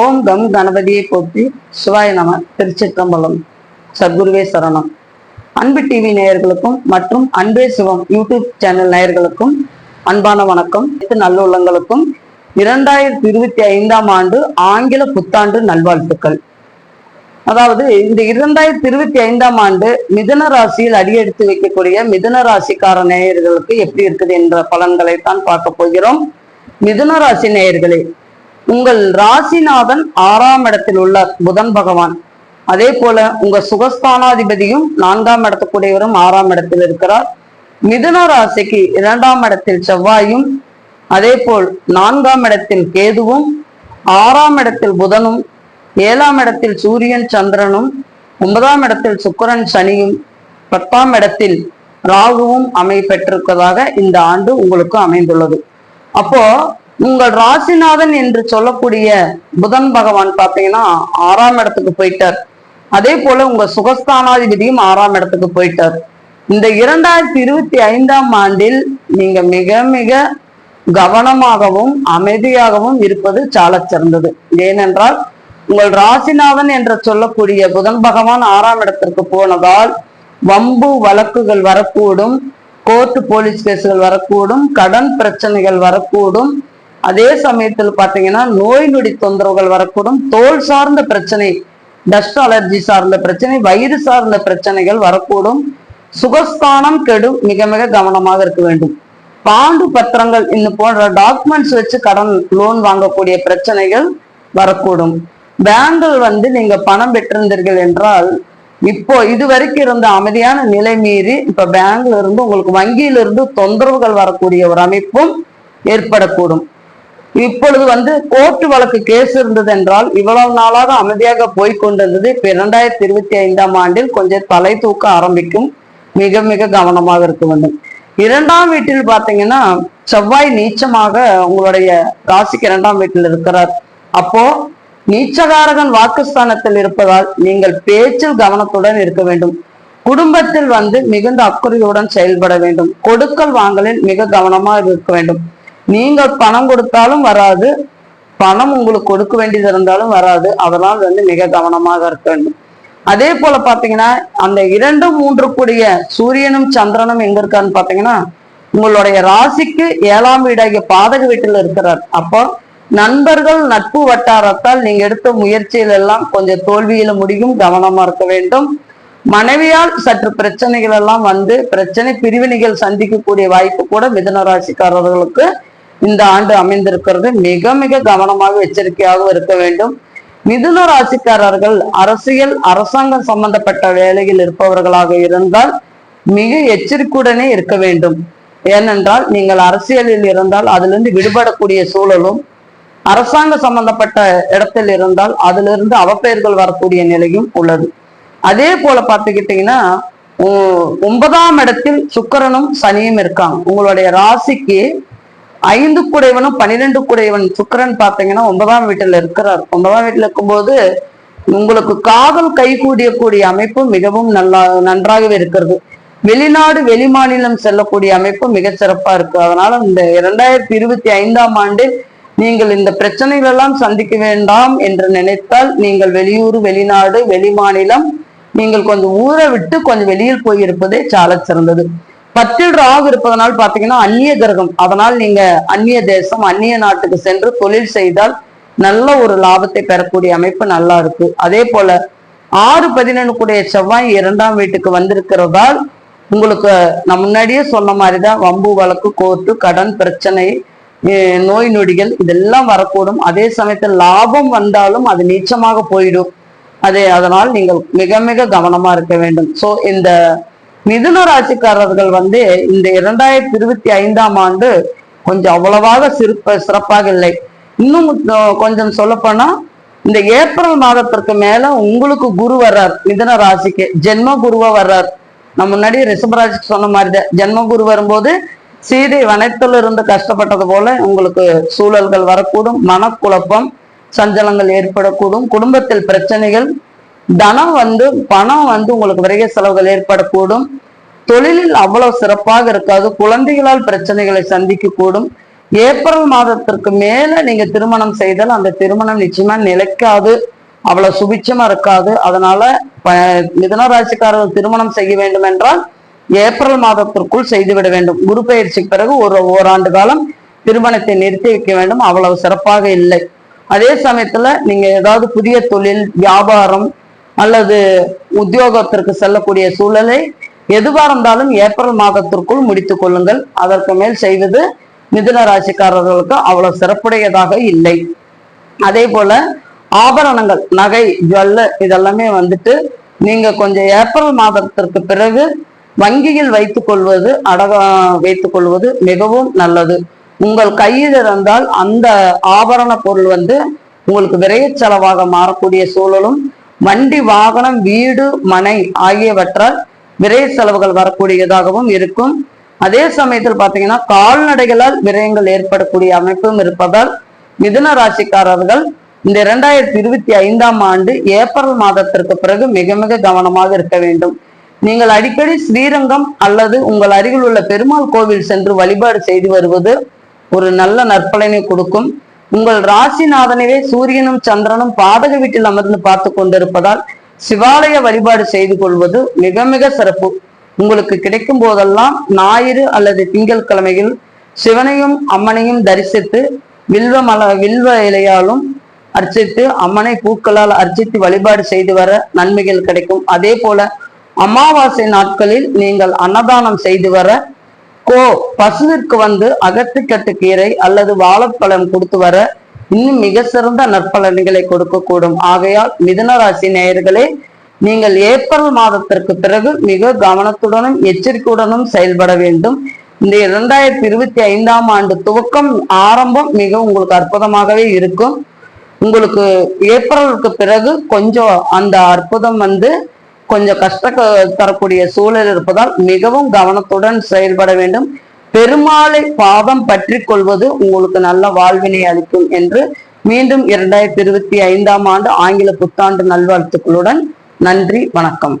ஓம் come கணபதியை போற்றி சிவாய நம திருச்சிற்றம்பலம். சத்குருவே சரணம். அன்பு டிவி நேயர்களுக்கும் மற்றும் அன்பே சிவம் யூடியூப் சேனல் நேயர்களுக்கும் அன்பான வணக்கம். அனைத்து நல்லுள்ளங்களுக்கும் இரண்டாயிரத்தி இருபத்தி ஐந்தாம் ஆண்டு ஆங்கில புத்தாண்டு நல்வாழ்த்துக்கள். அதாவது இந்த இரண்டாயிரத்தி இருபத்தி ஐந்தாம் ஆண்டு மிதன ராசியில் அடியெடுத்து வைக்கக்கூடிய மிதன ராசிக்கார நேயர்களுக்கு எப்படி இருக்குது என்ற பலன்களை தான் பார்க்க போகிறோம். மிதன ராசி நேயர்களே உங்கள் ராசிநாதன் ஆறாம் இடத்தில் உள்ள புதன் பகவான். அதே போல உங்க சுகஸ்தானாதிபதியும் நான்காம் இடத்துக்குடையவரும் ஆறாம் இடத்தில் இருக்கிறார். மிதுன ராசிக்கு இரண்டாம் இடத்தில் செவ்வாயும் அதே போல் நான்காம் இடத்தில் கேதுவும் ஆறாம் இடத்தில் புதனும் ஏழாம் இடத்தில் சூரியன் சந்திரனும் ஒன்பதாம் இடத்தில் சுக்கரன் சனியும் பத்தாம் இடத்தில் ராகுவும் அமை பெற்றிருப்பதாக இந்த ஆண்டு உங்களுக்கு அமைந்துள்ளது. அப்போ உங்கள் ராசிநாதன் என்று சொல்லக்கூடிய புதன் பகவான் பார்த்தீங்கன்னா ஆறாம் இடத்துக்கு போயிட்டார். அதே போல உங்க சுகஸ்தானாதிபதியும் ஆறாம் இடத்துக்கு போயிட்டார். இந்த இரண்டாயிரத்தி இருபத்தி ஐந்தாம் ஆண்டில் நீங்க மிக மிக கவனமாகவும் அமைதியாகவும் இருப்பது சால சிறந்தது ஏனென்றால் உங்கள் ராசிநாதன் என்று சொல்லக்கூடிய புதன் பகவான் ஆறாம் இடத்திற்கு போனதால் வம்பு வழக்குகள் வரக்கூடும் கோர்ட்டு போலீஸ் கேஸுகள் வரக்கூடும் கடன் பிரச்சனைகள் வரக்கூடும் அதே சமயத்தில் பார்த்தீங்கன்னா நோய் நொடி தொந்தரவுகள் வரக்கூடும். தோல் சார்ந்த பிரச்சனை டஸ்ட் அலர்ஜி சார்ந்த பிரச்சனை வயிறு சார்ந்த பிரச்சனைகள் வரக்கூடும். சுகஸ்தானம் கெடும். மிக மிக கவனமாக இருக்க வேண்டும். பாண்டு பத்திரங்கள் இன்னும் போன்ற டாக்குமெண்ட்ஸ் வச்சு கடன் லோன் வாங்கக்கூடிய பிரச்சனைகள் வரக்கூடும். பேங்கில் வந்து நீங்க பணம் பெற்றிருந்தீர்கள் என்றால் இப்போ இது வரைக்கும் இருந்த அமைதியான நிலை மீறி இப்ப பேங்க்ல இருந்து உங்களுக்கு வங்கியிலிருந்து தொந்தரவுகள் வரக்கூடிய ஒரு அமைப்பும் ஏற்படக்கூடும். இப்பொழுது வந்து கோர்ட்டு வழக்கு கேஸ் இருந்தது என்றால் இவ்வளவு நாளாக அமைதியாக போய் கொண்டிருந்தது. இப்ப இரண்டாயிரத்தி இருபத்தி ஐந்தாம் ஆண்டில் கொஞ்சம் தலை தூக்க ஆரம்பிக்கும். மிக மிக கவனமாக இருக்க வேண்டும். இரண்டாம் வீட்டில் பாத்தீங்கன்னா செவ்வாய் நீச்சமாக உங்களுடைய ராசிக்கு இரண்டாம் வீட்டில் இருக்கிறார். அப்போ நீச்சகாரகன் வாக்குஸ்தானத்தில் இருப்பதால் நீங்கள் பேச்சில் கவனத்துடன் இருக்க வேண்டும். குடும்பத்தில் வந்து மிகுந்த அக்கறையுடன் செயல்பட வேண்டும். கொடுக்கல் வாங்கலில் மிக கவனமாக இருக்க வேண்டும். நீங்கள் பணம் கொடுத்தாலும் வராது. பணம் உங்களுக்கு கொடுக்க வேண்டியது இருந்தாலும் வராது. அதனால் வந்து மிக கவனமாக இருக்க வேண்டும். அதே போல பாத்தீங்கன்னா அந்த இரண்டு மூன்று கூடிய சூரியனும் சந்திரனும் எங்க இருக்கான்னு பாத்தீங்கன்னா உங்களுடைய ராசிக்கு ஏழாம் வீடாகிய பாதக வீட்டில் இருக்கிறார். அப்போ நண்பர்கள் நட்பு வட்டாரத்தால் நீங்க எடுத்த முயற்சியில் எல்லாம் கொஞ்சம் தோல்வியில முடியும். கவனமா இருக்க வேண்டும். மனைவியால் சற்று பிரச்சனைகள் எல்லாம் வந்து பிரச்சனை பிரிவினைகள் சந்திக்கக்கூடிய வாய்ப்பு கூட மிதன ராசிக்காரர்களுக்கு இந்த ஆண்டு அமைந்திருக்கிறது. மிக மிக கவனமாக எச்சரிக்கையாக இருக்க வேண்டும். மிதுன ராசிக்காரர்கள் அரசியல் அரசாங்கம் சம்பந்தப்பட்ட வேலையில் இருப்பவர்களாக இருந்தால் மிக எச்சரிக்கையுடனே இருக்க வேண்டும். ஏனென்றால் நீங்கள் அரசியலில் இருந்தால் அதிலிருந்து விடுபடக்கூடிய சூழலும் அரசாங்க சம்பந்தப்பட்ட இடத்தில் இருந்தால் அதிலிருந்து அவப்பெயர்கள் வரக்கூடிய நிலையும் உள்ளது. அதே போல பார்த்துக்கிட்டீங்கன்னா உ- ஒன்பதாம் இடத்தில் சுக்கரனும் சனியும் இருக்காங்க. உங்களுடைய ராசிக்கு ஐந்து குடைவனும் பன்னிரெண்டு குடைவன் சுக்கரன் பார்த்தீங்கன்னா ஒன்பதாம் வீட்டில் இருக்கிறார். ஒன்பதாம் வீட்டில் இருக்கும்போது உங்களுக்கு காதல் கைகூடியக்கூடிய அமைப்பு மிகவும் நல்லா நன்றாகவே இருக்கிறது. வெளிநாடு வெளிமாநிலம் செல்லக்கூடிய அமைப்பு மிக சிறப்பா இருக்கு. அதனால இந்த இரண்டாயிரத்தி இருபத்தி ஐந்தாம் ஆண்டில் நீங்கள் இந்த பிரச்சனைகள் எல்லாம் சந்திக்க வேண்டாம் என்று நினைத்தால் நீங்கள் வெளியூர் வெளிநாடு வெளிமாநிலம் நீங்கள் கொஞ்சம் ஊரை விட்டு கொஞ்சம் வெளியில் போயிருப்பதே சால சிறந்தது. பத்தில் ராகு இருப்பதனால் பாத்தீங்கன்னா அந்நிய கிரகம். அதனால் நீங்க அந்நிய தேசம் அந்நிய நாட்டுக்கு சென்று தொழில் செய்தால் நல்ல ஒரு லாபத்தை பெறக்கூடிய அமைப்பு நல்லா இருக்கு. அதே போல ஆறு பதினொன்று கூடிய செவ்வாய் இரண்டாம் வீட்டுக்கு வந்திருக்கிறதால் உங்களுக்கு நான் முன்னாடியே சொன்ன மாதிரிதான் வம்பு வழக்கு கோர்ட்டு கடன் பிரச்சனை நோய் நொடிகள் இதெல்லாம் வரக்கூடும். அதே சமயத்தில் லாபம் வந்தாலும் அது நீச்சமாக போயிடும். அதே அதனால் நீங்கள் மிக மிக கவனமா இருக்க வேண்டும். சோ இந்த மிதுன ராசிக்காரர்கள் வந்து இந்த இரண்டாயிரத்தி இருபத்தி ஐந்தாம் ஆண்டு கொஞ்சம் அவ்வளவாக சிறப்ப சிறப்பாக இல்லை. இன்னும் கொஞ்சம் சொல்லப்போனா இந்த ஏப்ரல் மாதத்திற்கு மேல உங்களுக்கு குரு வர்றார் மிதுன ராசிக்கு ஜென்ம குருவா வர்றார். நான் முன்னாடி ரிஷபராசிக்கு சொன்ன மாதிரி தான் ஜென்ம குரு வரும்போது சீதை வனத்தில் இருந்து கஷ்டப்பட்டது போல உங்களுக்கு சூழல்கள் வரக்கூடும் மனக்குழப்பம் சஞ்சலங்கள் ஏற்படக்கூடும் குடும்பத்தில் பிரச்சனைகள் தனம் வந்து பணம் வந்து உங்களுக்கு விரைய செலவுகள் ஏற்படக்கூடும். தொழிலில் அவ்வளவு சிறப்பாக இருக்காது. குழந்தைகளால் பிரச்சனைகளை சந்திக்க கூடும் ஏப்ரல் மாதத்திற்கு மேல நீங்க திருமணம் செய்தால் அந்த திருமணம் நிச்சயமா நிலைக்காது. அவ்வளவு சுபிச்சமா இருக்காது. அதனால மிதன ராசிக்காரர்கள் திருமணம் செய்ய வேண்டும் என்றால் ஏப்ரல் மாதத்திற்குள் செய்துவிட வேண்டும். குரு பயிற்சிக்கு பிறகு ஒரு ஓராண்டு காலம் திருமணத்தை நிறுத்தி வைக்க வேண்டும். அவ்வளவு சிறப்பாக இல்லை. அதே சமயத்துல நீங்க ஏதாவது புதிய தொழில் வியாபாரம் அல்லது உத்தியோகத்திற்கு செல்லக்கூடிய சூழலை எதுவாக இருந்தாலும் ஏப்ரல் மாதத்திற்குள் முடித்துக் கொள்ளுங்கள். அதற்கு மேல் செய்வது மிதுன ராசிக்காரர்களுக்கு அவ்வளவு சிறப்புடையதாக இல்லை. அதே போல ஆபரணங்கள் நகை ஜுவல்ல இதெல்லாமே வந்துட்டு நீங்க கொஞ்சம் ஏப்ரல் மாதத்திற்கு பிறகு வங்கியில் வைத்துக் கொள்வது அடக வைத்துக் கொள்வது மிகவும் நல்லது. உங்கள் கையில் இருந்தால் அந்த ஆபரண பொருள் வந்து உங்களுக்கு விரைய செலவாக மாறக்கூடிய சூழலும் வண்டி வாகனம் வீடு மனை ஆகியவற்றால் விரை செலவுகள் வரக்கூடியதாகவும் இருக்கும். அதே சமயத்தில் பாத்தீங்கன்னா கால்நடைகளால் விரயங்கள் ஏற்படக்கூடிய அமைப்பும் இருப்பதால் மிதுன ராசிக்காரர்கள் இந்த இரண்டாயிரத்தி இருபத்தி ஐந்தாம் ஆண்டு ஏப்ரல் மாதத்திற்கு பிறகு மிக மிக கவனமாக இருக்க வேண்டும். நீங்கள் அடிக்கடி ஸ்ரீரங்கம் அல்லது உங்கள் அருகில் உள்ள பெருமாள் கோவில் சென்று வழிபாடு செய்து வருவது ஒரு நல்ல நற்பலனை கொடுக்கும். உங்கள் ராசிநாதனவே சூரியனும் சந்திரனும் பாதக வீட்டில் அமர்ந்து பார்த்து கொண்டிருப்பதால் சிவாலய வழிபாடு செய்து கொள்வது மிக மிக சிறப்பு. உங்களுக்கு கிடைக்கும் போதெல்லாம் ஞாயிறு அல்லது திங்கட்கிழமையில் சிவனையும் அம்மனையும் தரிசித்து வில்வ மல வில்வ இலையாலும் அர்ச்சித்து அம்மனை பூக்களால் அர்ச்சித்து வழிபாடு செய்து வர நன்மைகள் கிடைக்கும். அதே போல அமாவாசை நாட்களில் நீங்கள் அன்னதானம் செய்து வர கோ பசுவிற்கு வந்து அகத்துக்கட்டு கீரை அல்லது வாழைப்பழம் கொடுத்து வர இன்னும் மிக சிறந்த நற்பலன்களை கொடுக்கக்கூடும். ஆகையால் மிதனராசி நேயர்களே நீங்கள் ஏப்ரல் மாதத்திற்கு பிறகு மிக கவனத்துடனும் எச்சரிக்கையுடனும் செயல்பட வேண்டும். இந்த இரண்டாயிரத்தி இருபத்தி ஐந்தாம் ஆண்டு துவக்கம் ஆரம்பம் மிக உங்களுக்கு அற்புதமாகவே இருக்கும். உங்களுக்கு ஏப்ரலுக்கு பிறகு கொஞ்சம் அந்த அற்புதம் வந்து கொஞ்சம் கஷ்ட தரக்கூடிய சூழல் இருப்பதால் மிகவும் கவனத்துடன் செயல்பட வேண்டும். பெருமாளை பாதம் பற்றி கொள்வது உங்களுக்கு நல்ல வாழ்வினை அளிக்கும் என்று மீண்டும் இரண்டாயிரத்தி இருபத்தி ஐந்தாம் ஆண்டு ஆங்கில புத்தாண்டு நல்வாழ்த்துக்களுடன் நன்றி வணக்கம்.